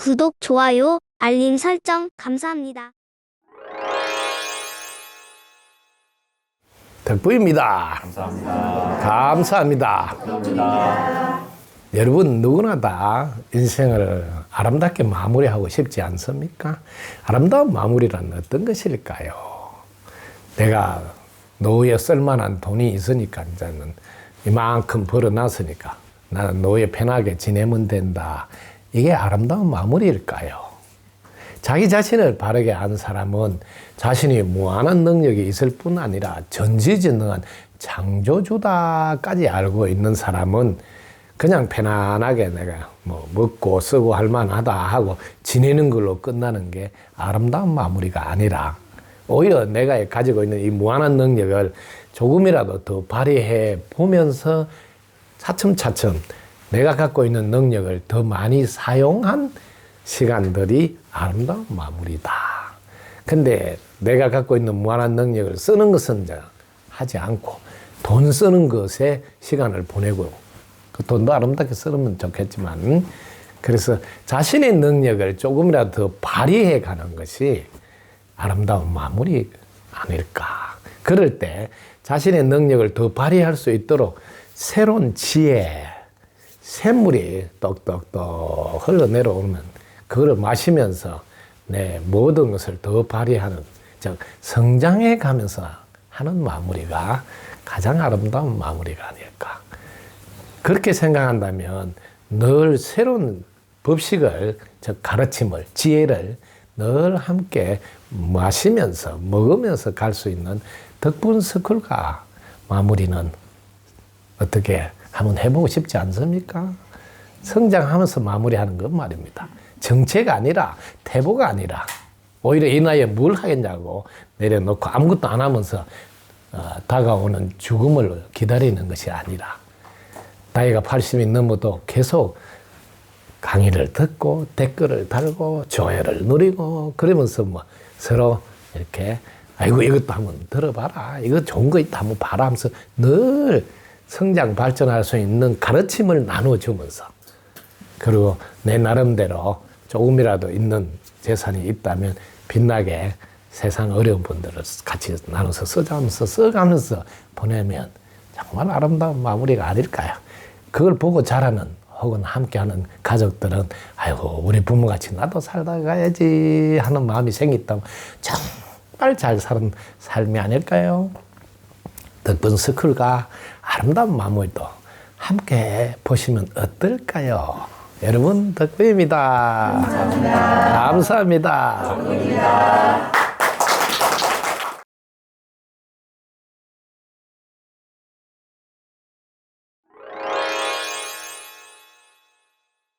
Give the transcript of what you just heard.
구독, 좋아요, 알림 설정 감사합니다. 덕부입니다. 감사합니다. 감사합니다. 감사합니다. 여러분 누구나 다 인생을 아름답게 마무리하고 싶지 않습니까? 아름다운 마무리란 어떤 것일까요? 내가 노후에 쓸만한 돈이 있으니까 이제는 이만큼 벌어놨으니까 나는 노후에 편하게 지내면 된다. 이게 아름다운 마무리일까요? 자기 자신을 바르게 아는 사람은 자신이 무한한 능력이 있을 뿐 아니라 전지전능한 창조주다까지 알고 있는 사람은 그냥 편안하게 내가 뭐 먹고 쓰고 할 만하다 하고 지내는 걸로 끝나는 게 아름다운 마무리가 아니라 오히려 내가 가지고 있는 이 무한한 능력을 조금이라도 더 발휘해 보면서 차츰차츰 내가 갖고 있는 능력을 더 많이 사용한 시간들이 아름다운 마무리다. 근데 내가 갖고 있는 무한한 능력을 쓰는 것은 하지 않고 돈 쓰는 것에 시간을 보내고 그 돈도 아름답게 쓰면 좋겠지만 그래서 자신의 능력을 조금이라도 더 발휘해 가는 것이 아름다운 마무리 아닐까. 그럴 때 자신의 능력을 더 발휘할 수 있도록 새로운 지혜, 샘물이 똑똑똑 흘러내려오면 그거를 마시면서 내 모든 것을 더 발휘하는, 즉, 성장해 가면서 하는 마무리가 가장 아름다운 마무리가 아닐까. 그렇게 생각한다면 늘 새로운 법식을, 즉 가르침을, 지혜를 늘 함께 마시면서, 먹으면서 갈 수 있는 덕분 스쿨과 마무리는 어떻게 한번 해보고 싶지 않습니까? 성장하면서 마무리하는 것 말입니다. 정체가 아니라, 태보가 아니라, 오히려 이 나이에 뭘 하겠냐고 내려놓고 아무것도 안 하면서 어, 다가오는 죽음을 기다리는 것이 아니라, 나이가 80이 넘어도 계속 강의를 듣고 댓글을 달고 조회를 누리고 그러면서 뭐 서로 이렇게 아이고 이것도 한번 들어봐라 이거 좋은 거 있다 한번 봐라 하면서 늘 성장 발전할 수 있는 가르침을 나눠주면서 그리고 내 나름대로 조금이라도 있는 재산이 있다면 빛나게 세상 어려운 분들을 같이 나눠서 써가면서 써가면서 보내면 정말 아름다운 마무리가 아닐까요? 그걸 보고 자라는 혹은 함께하는 가족들은 아이고 우리 부모같이 나도 살다 가야지 하는 마음이 생겼다면 정말 잘 사는 삶이 아닐까요? 덕분 스쿨과 아름다운 마무리도 함께 보시면 어떨까요? 여러분 덕분입니다. 감사합니다. 감사합니다.